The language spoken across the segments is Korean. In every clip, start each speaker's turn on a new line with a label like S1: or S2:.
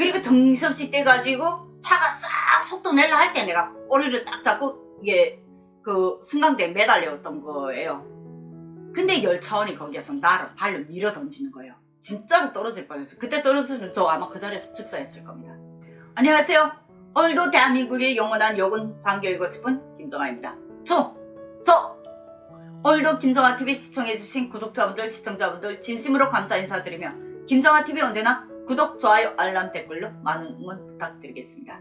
S1: 그리고 정신없이 떼가지고 차가 싹 속도 내려 할때 내가 꼬리를 딱 잡고 이게 그 승강대에 매달렸던 거예요. 근데 열차원이 거기에서 나를 발로 밀어 던지는 거예요. 진짜로 떨어질 뻔했어. 그때 떨어졌으면 저 아마 그 자리에서 즉사했을 겁니다. 안녕하세요. 오늘도 대한민국의 영원한 요군 장교이고 싶은 김정아입니다. 저, 저, 오늘도 김정아TV 시청해주신 구독자분들, 시청자분들 진심으로 감사 인사드리며 김정아TV 언제나 구독, 좋아요, 알람, 댓글로 많은 응원 부탁드리겠습니다.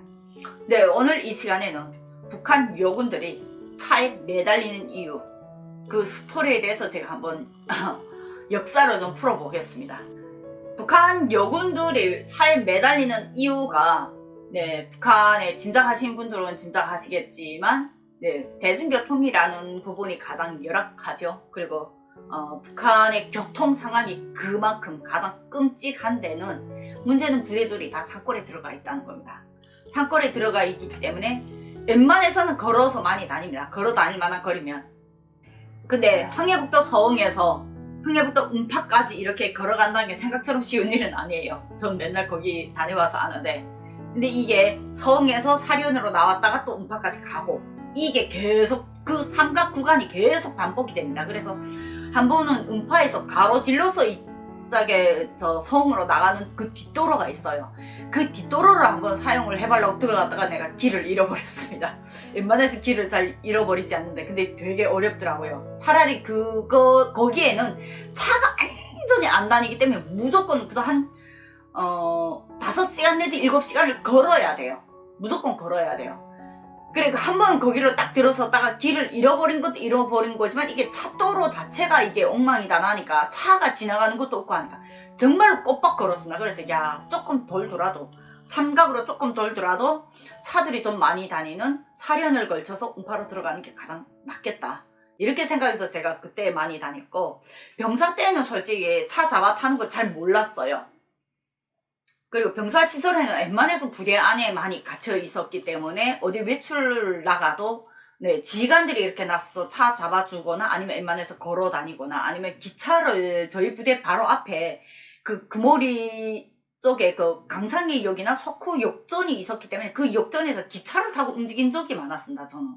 S1: 네, 오늘 이 시간에는 북한 요군들이 차에 매달리는 이유, 그 스토리에 대해서 제가 한번 역사를 좀 풀어보겠습니다. 북한 요군들이 차에 매달리는 이유가 네, 북한에 진작하신 분들은 진작하시겠지만 네, 대중교통이라는 부분이 가장 열악하죠. 그리고 어, 북한의 교통 상황이 그만큼 가장 끔찍한 데는 문제는 부대들이 다 산골에 들어가 있다는 겁니다. 산골에 들어가 있기 때문에 웬만해서는 걸어서 많이 다닙니다. 걸어 다닐 만한 거리면. 근데 황해북도 서흥에서 황해북도 음파까지 이렇게 걸어간다는 게 생각처럼 쉬운 일은 아니에요. 전 맨날 거기 다녀와서 아는데. 근데 이게 서흥에서 사륜으로 나왔다가 또 음파까지 가고 이게 계속 그 삼각 구간이 계속 반복이 됩니다. 그래서 한 번은 음파에서 가로질러서 이 쪽에 저 서흥으로 나가는 그 뒷도로가 있어요. 그 뒷도로를 한번 사용을 해보려고 들어갔다가 내가 길을 잃어버렸습니다. 웬만해서 길을 잘 잃어버리지 않는데 근데 되게 어렵더라고요. 차라리 그거 거기에는 차가 완전히 안 다니기 때문에 무조건 그래서 한 어, 5시간 내지 7시간을 걸어야 돼요. 무조건 걸어야 돼요. 그래, 한 번 거기로 딱 들어섰다가 길을 잃어버린 것도 잃어버린 거지만 이게 차도로 자체가 이게 엉망이다 나니까 차가 지나가는 것도 없고 하니까 정말로 꼬박 걸었습니다. 그래서 야, 조금 덜 돌아도 삼각으로 조금 덜 돌아도 차들이 좀 많이 다니는 사련을 걸쳐서 음파로 들어가는 게 가장 낫겠다. 이렇게 생각해서 제가 그때 많이 다녔고 병사 때는 솔직히 차 잡아 타는 거 잘 몰랐어요. 그리고 병사 시설에는 웬만해서 부대 안에 많이 갇혀 있었기 때문에 어디 외출 나가도 네, 지휘관들이 이렇게 나서서 차 잡아주거나 아니면 웬만해서 걸어 다니거나 아니면 기차를 저희 부대 바로 앞에 그 금오리 쪽에 그 강산리역이나 석후 역전이 있었기 때문에 그 역전에서 기차를 타고 움직인 적이 많았습니다, 저는.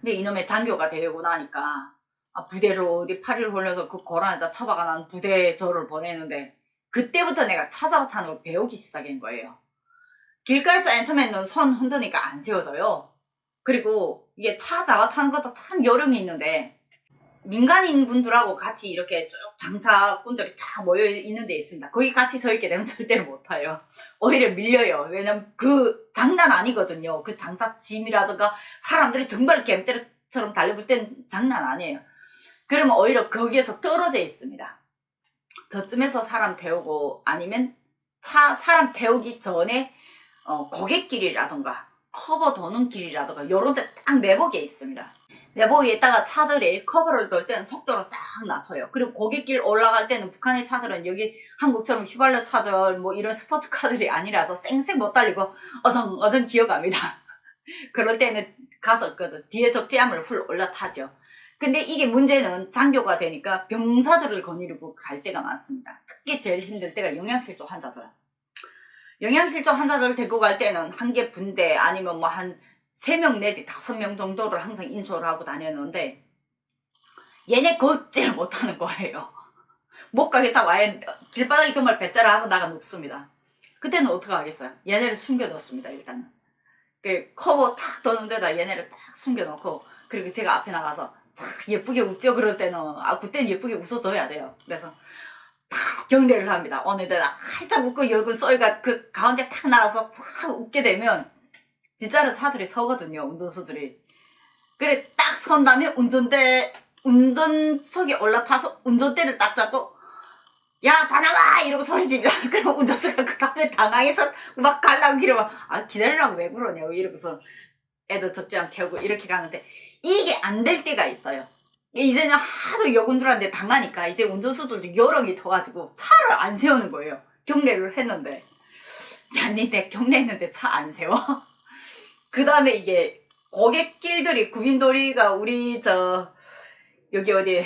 S1: 근데 이놈의 장교가 되고 나니까 아, 부대를 어디 파리를 홀려서 그 고란에다 처박아 난 부대에 저를 보내는데 그때부터 내가 걸 배우기 시작한 거예요. 길가에서 맨 처음에는 손 흔드니까 안 세워져요. 그리고 이게 차 잡아 타는 것도 참 요령이 있는데 민간인 분들하고 같이 이렇게 쭉 장사꾼들이 쫙 모여 있는 데 있습니다. 거기 같이 서 있게 되면 절대로 못 타요. 오히려 밀려요. 왜냐면 그 장난 아니거든요. 그 장사 짐이라든가 사람들이 정말 겜때처럼 달려볼 땐 장난 아니에요. 그러면 오히려 거기에서 떨어져 있습니다. 저쯤에서 사람 태우고 아니면 차 사람 태우기 전에 어, 고갯길이라던가 커버 도는 길이라던가 요런 데 딱 매복에 있습니다. 매복에 있다가 차들이 커버를 돌 때는 속도를 싹 낮춰요. 그리고 고갯길 올라갈 때는 북한의 차들은 여기 한국처럼 휘발유 차들 뭐 이런 스포츠카들이 아니라서 쌩쌩 못 달리고 어정어정 기어갑니다. 그럴 때는 가서 그저 뒤에 적재함을 훌 올라타죠. 근데 이게 문제는 장교가 되니까 병사들을 거느리고 갈 때가 많습니다. 특히 제일 힘들 때가 영양실조 환자들. 영양실조 환자들 데리고 갈 때는 한 개 분대 아니면 뭐 한 세 명 내지 다섯 명 정도를 항상 인솔을 하고 다녔는데 얘네 걷지를 못하는 거예요. 못 가겠다고 아예 길바닥이 정말 배짜라 하고 나가 눕습니다. 그때는 어떻게 하겠어요? 얘네를 숨겨놓습니다, 일단은. 그 커버 탁 도는 데다 얘네를 딱 숨겨놓고 그리고 제가 앞에 나가서 탁 예쁘게 웃죠. 그럴 때는. 아 그때는 예쁘게 웃어줘야 돼요. 그래서 탁 경례를 합니다. 어느 데다 활짝 웃고 여기 쏘이가 그 가운데 탁 나가서 탁 웃게 되면 진짜로 차들이 서거든요 운전수들이. 그래 딱 선 다음에 운전대 운전석에 올라타서 운전대를 딱 잡고 야 다 나와! 이러고 소리집니다 그럼 운전수가 그 다음에 당황해서 막 가려고 기러면 아 기다리라고 왜 그러냐고 이러고서 애들 적재함 태우고 이렇게 가는데 이게 안 될 때가 있어요. 이제는 하도 여군들한테 당하니까 이제 운전수들도 요령이 터가지고 차를 안 세우는 거예요. 경례를 했는데. 야, 니네 경례했는데 차 안 세워? 그 다음에 이게 고갯길들이 구빈도리가 우리 저 여기 어디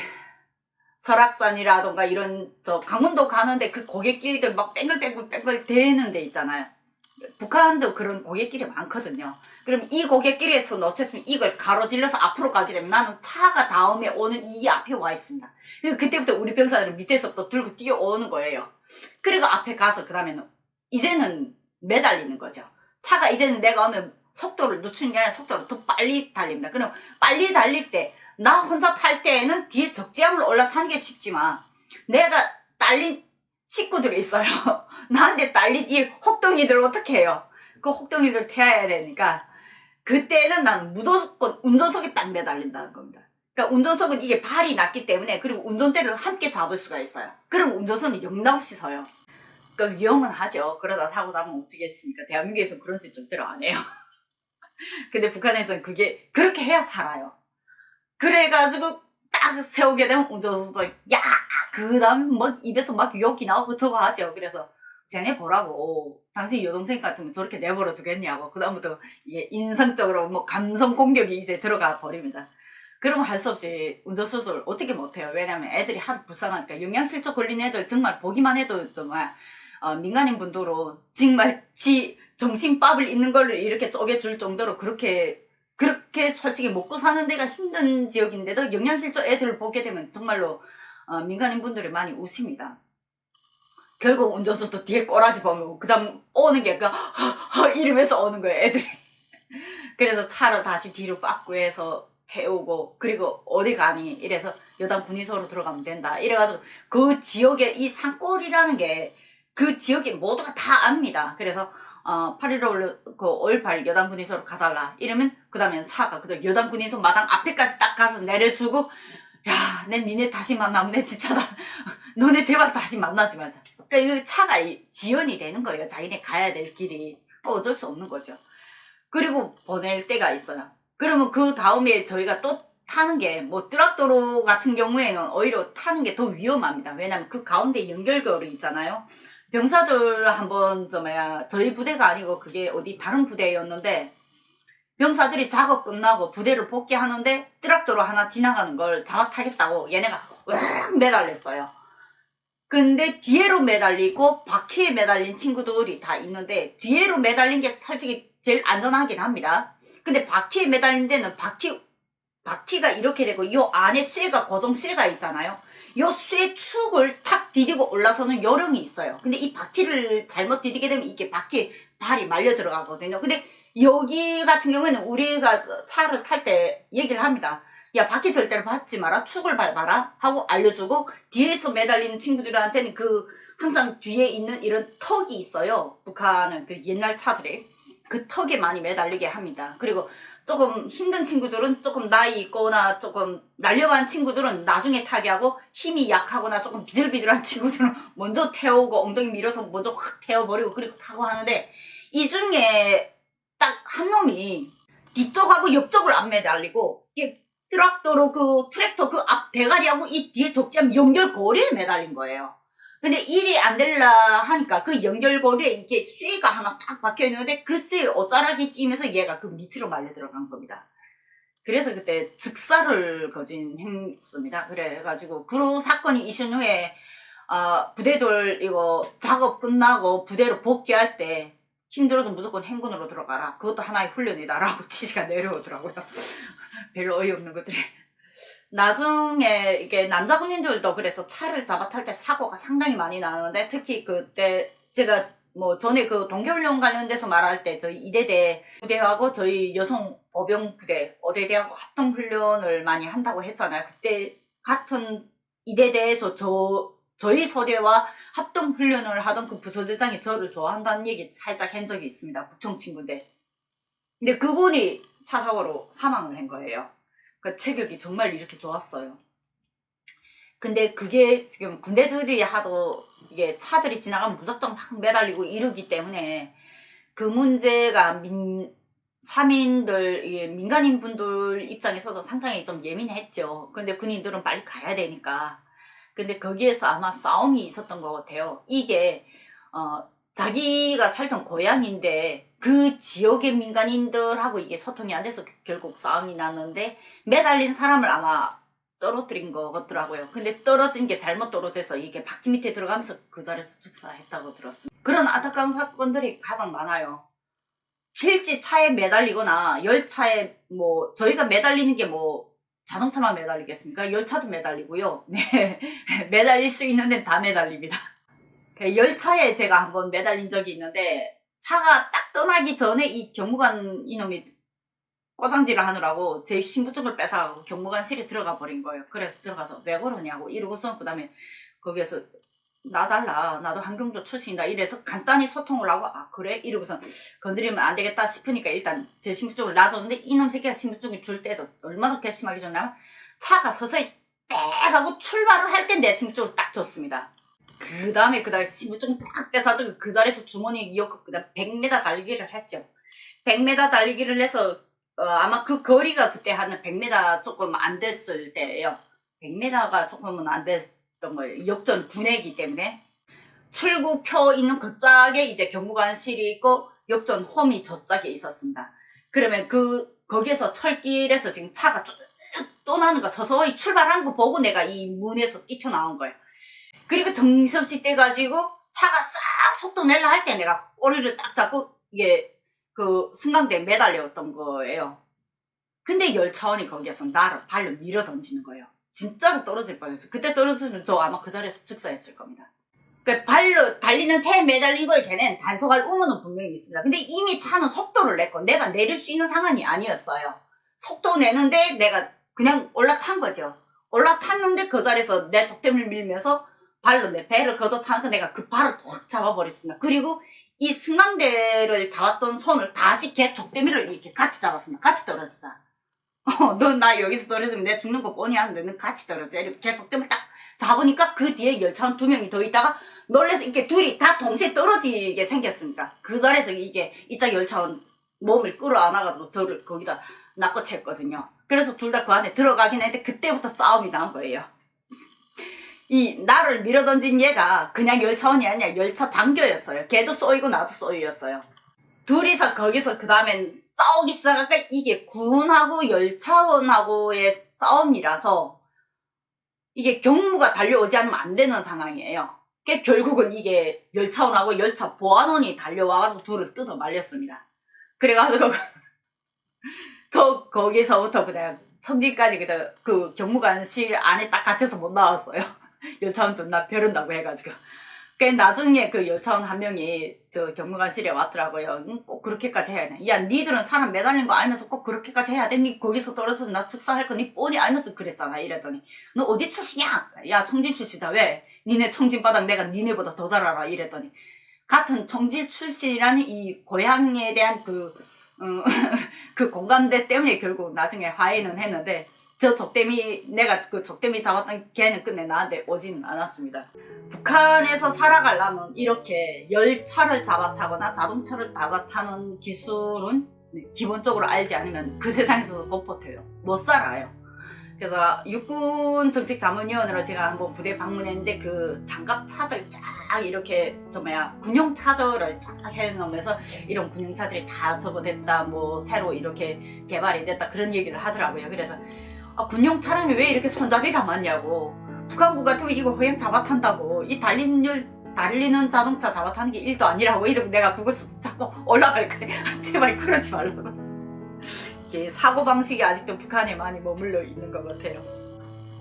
S1: 설악산이라던가 이런 저 강원도 가는데 그 고갯길들 막 뺑글뺑글 뺑글 대는 데 있잖아요. 북한도 그런 고객길이 많거든요. 그럼 이 고객길에서 놓쳤으면 이걸 가로질러서 앞으로 가게 되면 나는 차가 다음에 오는 이 앞에 와 있습니다. 그때부터 우리 병사들은 밑에서부터 들고 뛰어오는 거예요. 그리고 앞에 가서 그 다음에는 이제는 매달리는 거죠. 차가 이제는 내가 오면 속도를 늦추는 게 아니라 속도를 더 빨리 달립니다. 그럼 빨리 달릴 때 나 혼자 탈 때에는 뒤에 적재함을 올라타는 게 쉽지만 내가 딸린 식구들이 있어요. 나한테 딸린 이 혹덩이들 어떻게 해요? 그 혹덩이들 태워야 되니까 그때는 난 무조건 운전석에 딱 매달린다는 겁니다. 그러니까 운전석은 이게 발이 낮기 때문에 그리고 운전대를 함께 잡을 수가 있어요. 그럼 운전선이 영락없이 서요. 그러니까 위험은 하죠. 그러다 사고 나면 어쩌겠습니까? 대한민국에서 그런 짓 절대로 안 해요. 근데 북한에서는 그게 그렇게 해야 살아요. 그래가지고 딱 세우게 되면 운전수도 야! 그 다음 막 입에서 막 욕이 나오고 저거 하죠. 그래서 쟤네 보라고 당신 여동생 같으면 저렇게 내버려 두겠냐고 그 다음부터 인성적으로 뭐 감성 공격이 이제 들어가 버립니다. 그러면 할 수 없이 운전수들 어떻게 못해요. 왜냐면 애들이 하도 불쌍하니까 영양실조 걸린 애들 정말 보기만 해도 정말 어, 민간인 분들로 정말 지 정신밥을 있는 걸 이렇게 쪼개줄 정도로 그렇게 그렇게 솔직히 먹고 사는 데가 힘든 지역인데도 영양실조 애들을 보게 되면 정말로 어, 민간인 분들이 많이 우십니다. 결국 운전수도 뒤에 꼬라지 보면 그 다음 오는 게 약간 이러면서 오는 거예요 애들이. 그래서 차를 다시 뒤로 빠꾸 해서 태우고 그리고 어디 가니? 이래서 여당 군의소로 들어가면 된다. 이래가지고 그 지역에 이 산골이라는 게 그 지역에 모두가 다 압니다. 그래서 어, 8.15그5.18 여당 군의소로 가달라 이러면 그 다음에 차가 그 여당 군의소 마당 앞에까지 딱 가서 내려주고 야, 내 니네 다시 만나면 내 나, 너네 제발 다시 만나지 말자. 그러니까 이 차가 이- 지연이 되는 거예요. 자기네 가야 될 길이. 어, 어쩔 수 없는 거죠. 그리고 보낼 때가 있어요. 그러면 그 다음에 저희가 또 타는 게, 뭐, 뜨락도로 같은 경우에는 오히려 타는 게 더 위험합니다. 왜냐면 그 가운데 연결고리 있잖아요. 병사들 한번, 저, 뭐야, 저희 부대가 아니고 그게 어디 다른 부대였는데, 병사들이 작업 끝나고 부대를 복귀하는데 트럭도로 하나 지나가는 걸 잡아 타겠다고 얘네가 왁 매달렸어요. 근데 뒤에로 매달리고 바퀴에 매달린 친구들이 다 있는데 뒤에로 매달린 게 솔직히 제일 안전하긴 합니다. 근데 바퀴에 매달린 데는 바퀴 바퀴가 이렇게 되고 이 안에 쇠가 고정 쇠가 있잖아요. 이쇠 축을 탁 디디고 올라서는 요령이 있어요. 근데 이 바퀴를 잘못 디디게 되면 이게 바퀴 발이 말려 들어가거든요. 근데 여기 같은 경우에는 우리가 차를 탈 때 얘기를 합니다. 야, 바퀴 절대로 밟지 마라. 축을 밟아라. 하고 알려주고, 뒤에서 매달리는 친구들한테는 그, 항상 뒤에 있는 이런 턱이 있어요. 북한은 그 옛날 차들에. 그 턱에 많이 매달리게 합니다. 그리고 조금 힘든 친구들은 조금 나이 있거나 조금 날려간 친구들은 나중에 타게 하고 힘이 약하거나 조금 비들비들한 친구들은 먼저 태우고 엉덩이 밀어서 먼저 확 태워버리고 그리고 타고 하는데 이 중에 딱 한 놈이 뒤쪽하고 옆쪽을 안 매달리고 트랙터로 그 트랙터 그 앞 대가리하고 이 뒤에 적지함 연결 고리에 매달린 거예요. 근데 일이 안 될라 하니까 그 연결고리에 이게 쇠가 하나 딱 박혀 있는데 그쇠 어짜락이 끼면서 얘가 그 밑으로 말려 들어간 겁니다. 그래서 그때 즉사를 거진했습니다. 그래가지고 그 사건이 이신 후에 아, 부대들 이거 작업 끝나고 부대로 복귀할 때 힘들어도 무조건 행군으로 들어가라. 그것도 하나의 훈련이다라고 지시가 내려오더라고요. 별로 어이없는 것들이. 나중에 이게 남자 군인들도 그래서 차를 잡아 탈 때 사고가 상당히 많이 나는데 특히 그때 제가 뭐 전에 그 동계훈련 관련돼서 말할 때 저희 이대대 부대하고 저희 여성 보병 부대 어대대하고 합동 훈련을 많이 한다고 했잖아요. 그때 같은 이대대에서 저 저희 소대와 합동 훈련을 하던 그 부서대장이 저를 좋아한다는 얘기 살짝 한 적이 있습니다. 북청 친구인데. 근데 그분이 차 사고로 사망을 한 거예요. 그 체격이 정말 이렇게 좋았어요. 근데 그게 지금 군대들이 하도 이게 차들이 지나가면 무작정 막 매달리고 이러기 때문에 그 문제가 민, 사민들, 민간인 분들 입장에서도 상당히 좀 예민했죠. 근데 군인들은 빨리 가야 되니까. 근데 거기에서 아마 싸움이 있었던 것 같아요. 이게, 어, 자기가 살던 고향인데 그 지역의 민간인들하고 이게 소통이 안 돼서 결국 싸움이 났는데 매달린 사람을 아마 떨어뜨린 것 같더라고요. 근데 떨어진 게 잘못 떨어져서 이게 바퀴 밑에 들어가면서 그 자리에서 즉사했다고 들었습니다. 그런 안타까운 사건들이 가장 많아요. 실제 차에 매달리거나 열차에 뭐 저희가 매달리는 게 뭐 자동차만 매달리겠습니까? 열차도 매달리고요. 네 매달릴 수 있는 데는 다 매달립니다. 그 열차에 제가 한번 매달린 적이 있는데 차가 딱 떠나기 전에 이 경무관 이놈이 꼬장질을 하느라고 제 신분증을 뺏어가고 경무관실에 들어가 버린 거예요. 그래서 들어가서 왜 그러냐고 이러고서 그 다음에 거기에서 나달라. 나도 한경도 출신이다. 이래서 간단히 소통을 하고 아 그래? 이러고서 건드리면 안 되겠다 싶으니까 일단 제 신분증을 놔줬는데 이놈 새끼가 신분증을 줄 때도 얼마나 괘씸하게 줬냐면 차가 서서히 빽 하고 출발을 할 때 내 신분증을 딱 줬습니다 그 다음에 그 다음에 신분증 딱 뺏어가지고 그 자리에서 주머니에 이었고 그 다음 100m 달리기를 했죠 100m 달리기를 해서 어, 아마 그 거리가 그때 한 100m 조금 안 됐을 때예요 100m가 조금은 안 됐던 거예요 역전 군내이기 때문에 출구표 있는 그 짝에 이제 경무관실이 있고 역전 홈이 저 짝에 있었습니다. 그러면 그 거기에서 철길에서 지금 차가 쭉 떠나는 거 서서히 출발하는 거 보고 내가 이 문에서 뛰쳐나온 거예요. 그리고 정신없이 떼가지고 차가 싹 속도 내려 할때 내가 꼬리를 딱 잡고 이게 그 승강대에 매달렸던 거예요. 근데 열차원이 거기에서 나를 발로 밀어 던지는 거예요. 진짜로 떨어질 뻔했어. 그때 떨어졌으면 저 아마 그 자리에서 즉사했을 겁니다. 그 발로 달리는 차에 매달린 걸 걔는 단속할 의무는 분명히 있습니다. 근데 이미 차는 속도를 냈고 내가 내릴 수 있는 상황이 아니었어요. 속도 내는데 내가 그냥 올라탄 거죠. 올라탔는데 그 자리에서 내 적대물 밀면서 발로 내 배를 걷어차니까 내가 그 발을 확 잡아버렸습니다. 그리고 이 승강대를 잡았던 손을 다시 걔 적대미를 이렇게 같이 잡았습니다. 같이 떨어졌어. 어, 넌 나 여기서 떨어지면 내가 죽는 거 뻔히 아는데 넌 같이 떨어져. 이렇게 걔 적대미를 딱 잡으니까 그 뒤에 열차원 두 명이 더 있다가 놀래서 이렇게 둘이 다 동시에 떨어지게 생겼으니까 그 자리에서 이게 이짝 열차원 몸을 끌어안아가지고 저를 거기다 낚아챘거든요. 그래서 둘 다 그 안에 들어가긴 했는데 그때부터 싸움이 난 거예요. 이 나를 밀어던진 얘가 그냥 열차원이 아니야 열차 장교였어요. 걔도 쏘이고 나도 쏘이였어요. 둘이서 거기서 그 다음엔 싸우기 시작하니까 이게 군하고 열차원하고의 싸움이라서 이게 경무가 달려오지 않으면 안 되는 상황이에요. 그 결국은 이게 열차원하고 열차 보안원이 달려와가지고 둘을 뜯어 말렸습니다. 그래가지고 저 거기서부터 그냥 청진까지 그 경무관실 안에 딱 갇혀서 못 나왔어요. 열차원 존나 벼른다고 해가지고. 그 나중에 그 열차원 한 명이 저 경무관실에 왔더라고요. 응, 꼭 그렇게까지 해야 돼. 야, 니들은 사람 매달린 거 알면서 꼭 그렇게까지 해야 돼? 니 거기서 떨어지면 나 즉사할 거니 뻔히 알면서 그랬잖아. 이랬더니 너 어디 출신이야? 야, 청진 출신이다. 왜? 니네 청진 바닥 내가 니네보다 더 잘 알아. 이랬더니 같은 청진 출신이라는 이 고향에 대한 그, 음, 그 공감대 때문에 결국 나중에 화해는 했는데 저 적대미 내가 그 적대미 잡았던 걔는 끝내 나한테 오지는 않았습니다. 북한에서 살아가려면 이렇게 열차를 잡아 타거나 자동차를 잡아 타는 기술은 네, 기본적으로 알지 않으면 그 세상에서 못 버텨요. 못 살아요. 그래서 육군 정책 자문위원으로 제가 한번 부대 방문했는데 그 장갑 차들 쫙 이렇게 저 뭐야 군용 차들을 쫙 해놓으면서 이런 군용 차들이 다 접어됐다 뭐 새로 이렇게 개발이 됐다 그런 얘기를 하더라고요. 그래서 아, 군용 차량이 왜 이렇게 손잡이가 많냐고. 북한군 같으면 이거 그냥 잡아탄다고. 이 달리는 열 달리는 자동차 잡아타는 게 일도 아니라고 이러고 내가 그거 자꾸 올라갈 거야. 제발 그러지 말라고. 이게 사고방식이 아직도 북한에 많이 머물러 있는 것 같아요.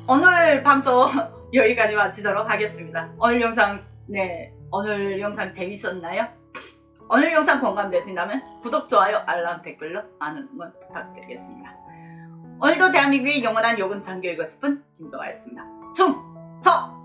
S1: 오늘 방송 여기까지 마치도록 하겠습니다. 오늘 영상 네 오늘 영상 재밌었나요? 오늘 영상 공감되신다면 구독, 좋아요, 알람, 댓글로 많은 응원 부탁드리겠습니다 오늘도 대한민국의 영원한 요군 장교이고 싶은 김정아였습니다. 충성!